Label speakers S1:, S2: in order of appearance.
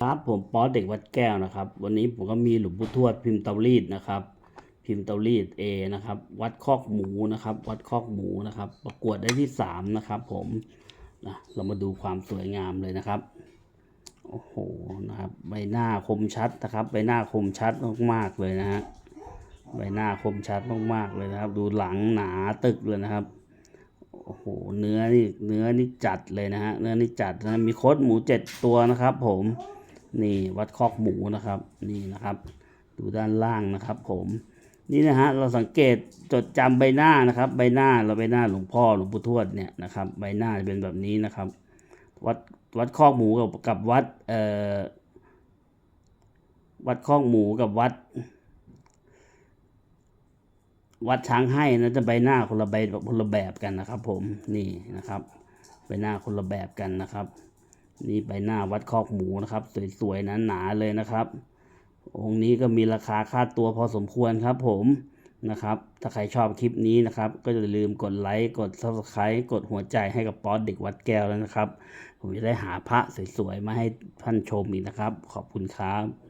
S1: ครับผมป๊อเด็กวัดแก้วนะครับ วันนี้ผมก็มีหลวงปู่ทวดพิมพ์เตารีดนะครับ พิมพ์เตารีดเอนะครับ วัดคอกหมูนะครับ วัดคอกหมูนะครับ ประกวดได้ที่สามนะครับผมนะเรามาดูความสวยงามเลยนะครับโอ้โหนะครับ ใบหน้าคมชัดนะครับ ใบหน้าคมชัดมากๆเลยนะฮะใบหน้าคมชัดมากๆเลยนะครับ ดูหลังหนาตึกเลยนะครับโอ้โห เนื้อนี่เนื้อนี่จัดเลยนะฮะเนื้อนี่จัดนะมีโคดหมูเจ็ดตัวนะครับ ผม นี่วัดคอกหมูนะครับนี่นะครับ ดูด้านล่างนะครับ ผมนี่นะฮะเราสังเกตจดจำใบหน้านะครับ ใบหน้าเราใบหน้าหลวงพ่อหลวงปู่ทวดเนี่ยนะครับ ใบหน้าจะเป็นแบบนี้นะครับ วัดวัดคอกหมูกับกับวัดเอ่อวัดคอกหมูกับวัด วัดช้างให้นะจะใบหน้าคนละใบคนละแบบกันนะครับ ผมนี่นะครับ ใบหน้าคนละแบบกันนะครับ นี่ใบหน้าวัดคอกหมูนะครับ สวยๆหนาๆเลยนะครับ องค์นี้ก็มีราคาค่าตัวพอสมควรครับผมนะครับ ถ้าใครชอบคลิปนี้นะครับ ก็อย่าลืมกดไลค์กด subscribe กดหัวใจให้กับป๊อตเด็กวัดแก้วแล้วนะครับ ผมจะได้หาพระสวยๆมาให้ท่านชมอีกนะครับ ขอบคุณครับ